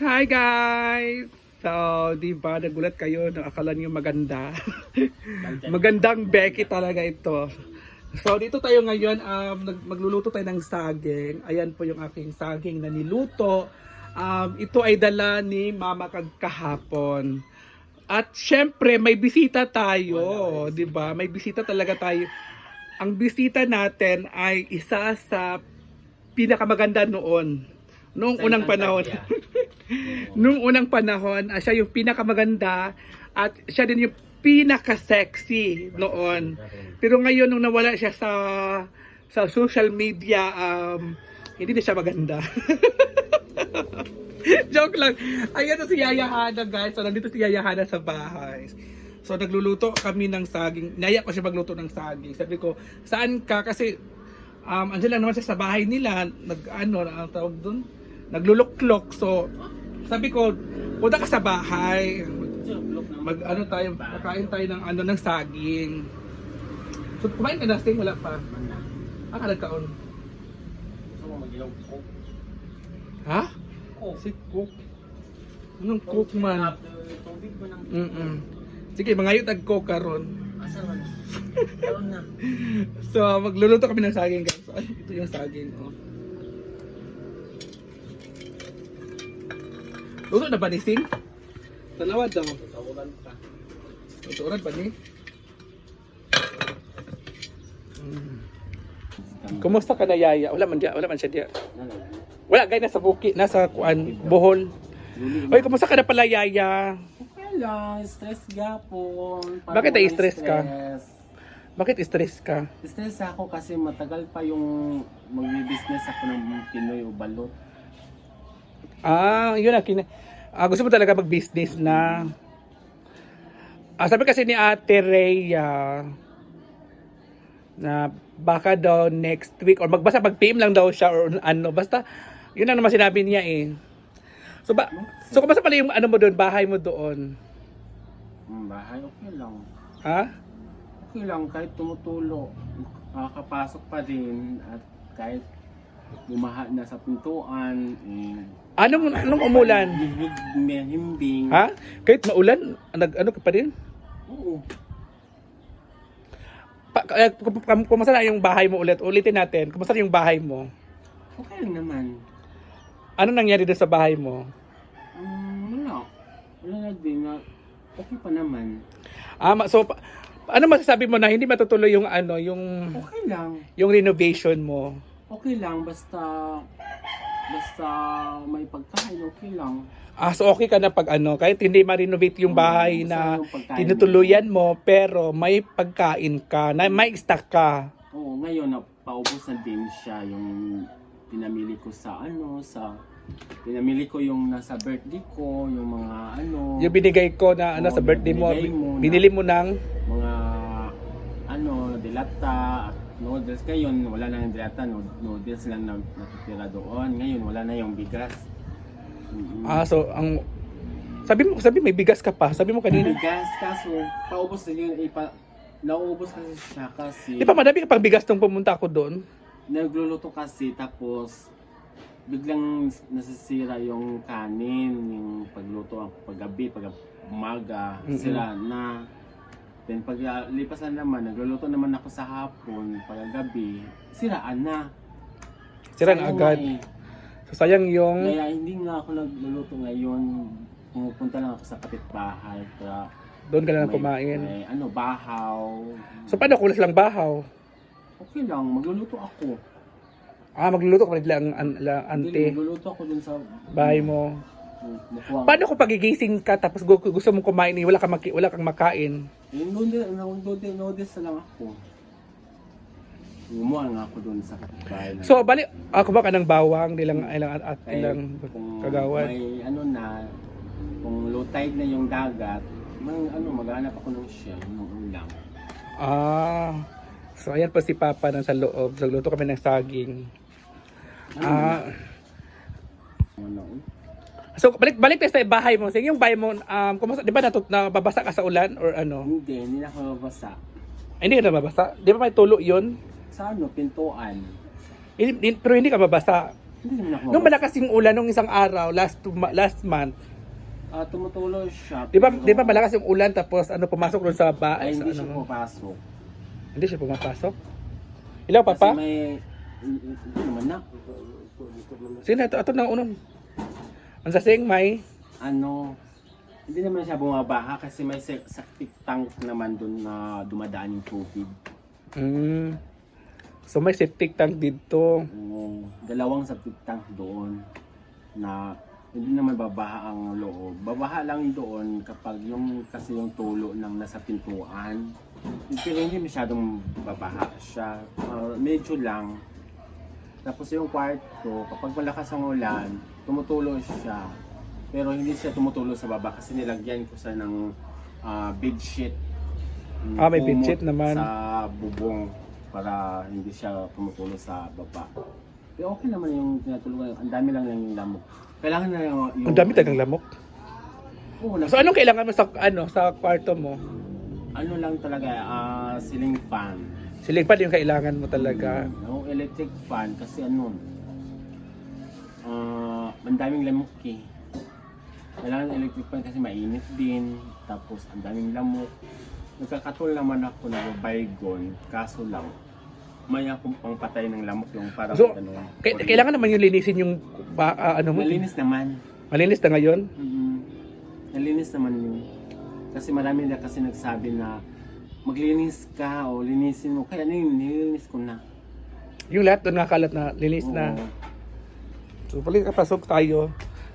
Hi guys! So, di ba nagulat kayo na akala niyo maganda. Magandang Becky talaga ito. So, dito tayo ngayon, um, magluluto tayo ng saging. Ayan po yung aking saging na niluto. Um, ito ay dala ni Mama kag kahapon. At syempre, may bisita tayo, 'di ba? May bisita talaga tayo. Ang bisita natin ay isa sa pinakamaganda noon. Noong unang panahon. Noong unang panahon, ah, siya yung pinakamaganda at siya din yung pinaka-sexy noon. Pero ngayon nung nawala siya sa sa social media, um, hindi na siya maganda. Joke lang. Ayan na si Yaya Hana, guys. So, nandito si Yaya Hana sa bahay. So, nagluluto kami ng saging. Naya ko siya magluto ng saging. Sabi ko, saan ka? Kasi, um, andyan lang naman siya sa bahay nila. Nag, ano, ang tawag dun? Nagluluklok. So, sabi ko, punta ka sa bahay. Mag, ano tayo, kakain tayo ng, ano, ng saging. So, kumain ka na, Sting? Wala pa. Ah, kalagkaon. Ha? Si Cook. Anong Cook man? Mm-mm. Sige, mga yun tag-cook karon. So, magluluto kami ng saging guys. Ay, ito yung saging. Oh. Luto na ba ni Sing? Talawad daw. Tuturan pa ni? Mm. Kumusta ka na yaya? Wala man dia, wala man siya dia. Wala gay nasa buki, nasa kuan, Bohol. Oy, kumusta ka na pala yaya? Okay lang, stress gapon. Bakit ay stress ka? Bakit stress ka? Stress ako kasi matagal pa yung magbi-business ako ng Pinoy o balot. Ah, yun na. Kin- ah, gusto mo talaga mag-business na. Ah, sabi kasi ni Ate Rhea na baka daw next week or magbasa pag-PM lang daw siya or ano. Basta, yun lang naman sinabi niya eh. So, ba, so kumusta pala yung ano mo doon, bahay mo doon? Hmm, bahay, okay lang. Ha? Okay lang, kahit tumutulo, makakapasok pa rin at kahit bumaha na sa pintuan, eh, Anong, anong umulan? himbing. Ha? Kahit maulan, nag, ano ka pa rin? Oo. Pa, eh, kum- kum- kumusta na yung bahay mo ulit? Ulitin natin. Kumusta na yung bahay mo? Okay lang naman. Ano nangyari doon sa bahay mo? Um, wala. Wala na din na okay pa naman. Ah, so pa- ano masasabi mo na hindi matutuloy yung ano, yung Okay lang. yung renovation mo? Okay lang, basta basta may pagkain, okay lang. Ah, so okay ka na pag ano, kahit hindi ma-renovate yung bahay Basta na yung pagkain. tinutuluyan mo, pero may pagkain ka, na may stock ka. Oo, ngayon na paubos na din siya yung pinamili ko sa ano, sa pinamili ko yung nasa birthday ko, yung mga ano, Yung binigay ko na ano Oo, sa birthday mo, binigay mo na- binili mo ng mga ano, dilata at noodles. Ngayon, wala na yung dilata, no- noodles lang na natitira doon. Ngayon, wala na yung bigas. Mm-mm. Ah, so ang sabi mo, sabi may bigas ka pa. Sabi mo kanina. bigas, kaso paubos na yun, ipa, nauubos kasi siya kasi Di ba madami ka pang bigas nung pumunta ako doon? nagluluto kasi tapos biglang nasisira yung kanin, yung pagluto ang paggabi, pag umaga, Mm-mm. sira na. Then pag uh, lipas na naman, nagluluto naman ako sa hapon, paggabi, siraan na. Sira na Sayang agad. eh. So sayang yung Kaya hindi nga ako nagluluto ngayon. Pumupunta lang ako sa kapitbahay doon ka lang may, kumain. may ano, bahaw. So paano kung lang bahaw? Okay lang, magluluto ako. Ah, magluluto ka nila ang, ang, ang Hindi, ante, magluluto ako dun sa bahay mo. Nakuha. Paano kung pagigising ka tapos gu- gusto mong kumain, eh, wala kang, maki, wala kang makain? Noodles na lang ako. Gumawa nga ako dun sa kapitbahay. na- So, bali, ako ba ka ng bawang, nilang, ilang, at, at Kaya ilang kung kagawad? May ano na, kung low tide na yung dagat, mang, ano, maghanap ako ng shell, ng ulam. Ah, so ayan pa si Papa nasa loob. Nagluto kami ng saging. Ah, Ano, so balik balik tayo sa bahay mo. Sige, yung bahay mo, um, kumusta, di ba natut na babasa ka sa ulan or ano? hindi, hindi na ako mabasa. Ay, hindi ka na mabasa. Di ba may tulo yun? Sa ano, pintuan. Hindi, hindi- pero hindi ka mabasa. Hindi naman ako Nung malakas yung ulan nung isang araw, last ma- last month, Ah, tumutulo siya. di ba, pero- di ba malakas yung ulan tapos ano pumasok doon sa ba? Ay, sa hindi ano siya mo? pumapasok. Hindi siya pumapasok. Ilaw Kasi pa? may... Hindi naman na. Sino ito? Ito na unong. Ang sasing may Ano, hindi naman siya bumabaha kasi may se- septic tank naman doon na dumadaan yung tubig. mm, So may septic tank dito. Oo, dalawang septic tank doon na hindi naman babaha ang loob. Babaha lang doon kapag yung kasi yung tulo ng nasa pintuan. Pero hindi masyadong babaha siya. Ah, medyo lang. Tapos yung kwarto, kapag malakas ang ulan, tumutulo siya. Pero hindi siya tumutulo sa baba kasi nilagyan ko sa ng ah, bedsheet. Yung Ah, may kumot bedsheet naman. Sa bubong para hindi siya tumutulo sa baba. Pero okay naman yung tinatulungan. Ang dami lang yung lamok. Kailangan na yung... yung Ang dami talagang lamok. Oo, nas- So anong kailangan mo sa ano sa kwarto mo? ano lang talaga, ah, ceiling fan. Siling pa yung kailangan mo talaga. Yung electric fan kasi ano, ah, ang daming lamok eh. Kailangan ng electric fan kasi mainit din. Tapos ang daming lamok. Nagkakatol naman ako ng baygon, kaso lang, may akong pangpatay ng lamok yung parang So, ano, Kay- kailangan naman yung linisin yung ba, ah, ano mo. Malinis naman. Malinis na ngayon. mm Nalinis naman yun. Kasi marami na kasi nagsabi na maglinis ka o linisin mo. Kaya nilinis ko na. Yung lahat doon nakalat na linis na. So pali kapasok tayo.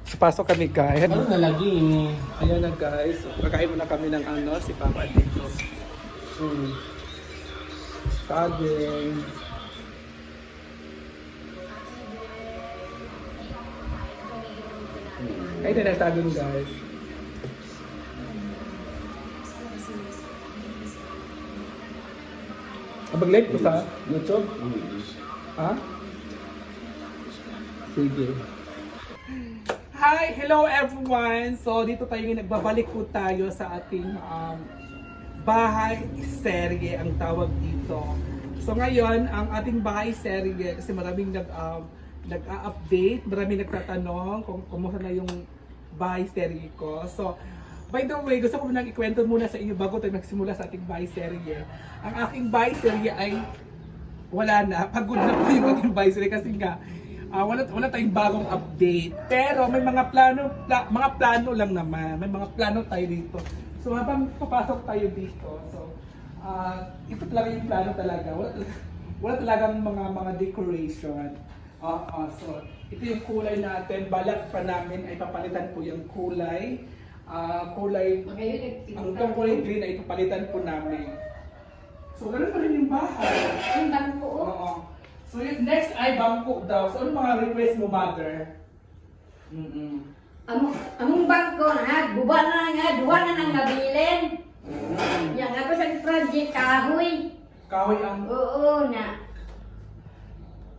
So, pasok kami guys. Ano na lagi ini? Ayan na guys. So, kakain muna kami ng ano, si Papa dito. Hmm. Saging. Kain na ng saging guys. Abag live ko sa YouTube? Ha? Sige. Hi! Hello everyone! So dito tayo ngayon, nagbabalik po tayo sa ating um, bahay serye ang tawag dito. So ngayon, ang ating bahay serye, kasi maraming nag, um, nag-update, maraming nagtatanong kung kumusta na yung bahay serye ko. So, by the way, gusto ko munang ikwento muna sa inyo bago tayo magsimula sa ating bahay serye. Ang aking bahay serye ay wala na. Pagod na po yung ating bahay serye kasi nga, ah, wala, wala tayong bagong update. Pero may mga plano, pla- mga plano lang naman. May mga plano tayo dito. So habang papasok tayo dito, so ah, ito talaga yung plano talaga. Wala, talaga- wala talagang mga mga decoration. Ah, ah, so ito yung kulay natin. Balak pa namin ay papalitan po yung kulay. Ah, kulay, ang itong kulay green ay papalitan po namin. So ganun pa rin yung bahay. Ang bangko. oh. Oo. So yung next ay bangko daw. So ano mga request mo, mother? Mm-mm. Among, among bangko na, guba na nga, duwa na nang nabilin. Yang ako sa project, kahoy. Kahoy ang... Oo na.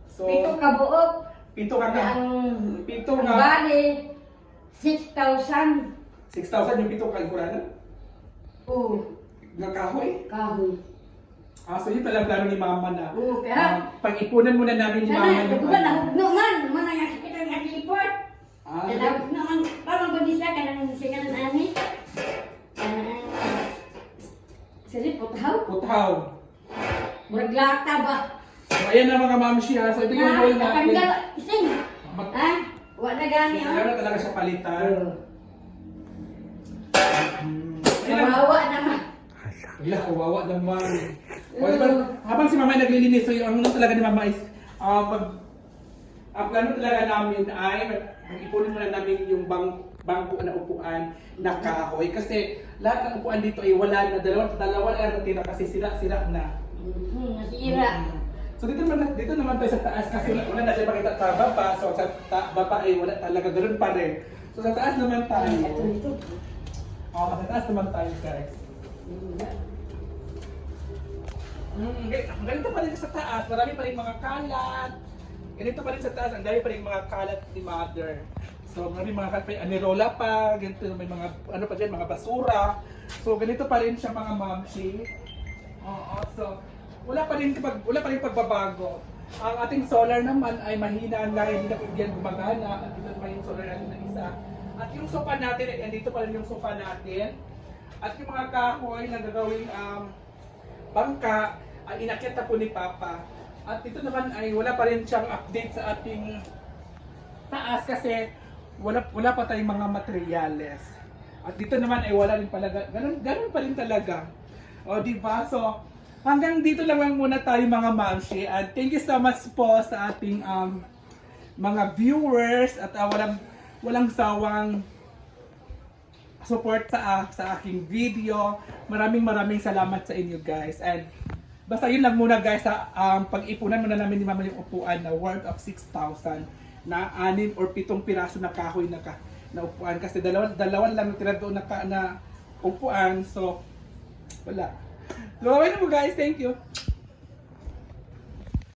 So, Pito kabuok. pito ka na. Ang, Pito ang nga. bali, 6,000. 6,000 yung pito kang kurana? Oo, Ng kahoy? kahoy. Ah, so yun pala ang plano ni mama na. Oo, Ah, kaya, pag-ipunan muna namin ni mama sana, yung guba na ano. hugno man. Muna nga sakit ang. Ah, Kaya hugno man. Parang gudisa ka nang ng ani. Sige, putaw. putaw. Murag lata ba? So ayan na mga mamshi ha. So ito yung natin. nakanggal, ising. Mag- Ha? Wa na gani, oh. na talaga siya palitan. Hmm. Ayan. Kawawa naman. Wala, kawawa naman. O, diba, habang si mama naglilinis, so yung ano talaga ni mama is, ah, pag, ang plano talaga namin ay, mag-ipunin muna namin yung bang, bangko na upuan na kahoy. Kasi lahat ng upuan dito ay wala na, dalawa, dalawa lang natira kasi sira-sira na. Hmm, nasira. Mm. So dito naman, dito naman tayo sa taas kasi wala, na siya makita sa baba. So sa ta- baba ay wala talaga, ganun pa rin. So sa taas naman tayo. Oh, sa taas naman tayo guys. Mm, gan- ganito pa rin sa taas, marami pa rin mga kalat. Ganito pa rin sa taas, ang dami pa rin mga kalat ni mother. So marami mga kalat pa rin, anirola pa, ganito may mga ano pa dyan, mga basura. So ganito pa rin siya mga mamshi. Oo, so wala pa rin kapag wala pa rin pagbabago. Ang ating solar naman ay mahina na hindi na yan gumagana. At ito naman yung solar natin na isa. At yung sofa natin, ay dito pa rin yung sofa natin. At yung mga kahoy na gagawing um, bangka, ay inakyat na po ni Papa. At ito naman ay wala pa rin siyang update sa ating taas kasi wala wala pa tayong mga materyales. At dito naman ay wala rin pala ganun ganun pa rin talaga. O di ba? So hanggang dito lang lang muna tayo mga mamshi. At thank you so much po sa ating um, mga viewers at ah, walang walang sawang support sa ah, sa aking video. Maraming maraming salamat sa inyo guys. And basta yun lang muna guys sa um, pag-ipunan muna namin ni Mama yung upuan na worth of 6,000 na anim or pitong piraso na kahoy na, ka, na upuan kasi dalawa, dalawa lang yung tira doon na, ka- na upuan so wala. Luwaway na mo guys, thank you.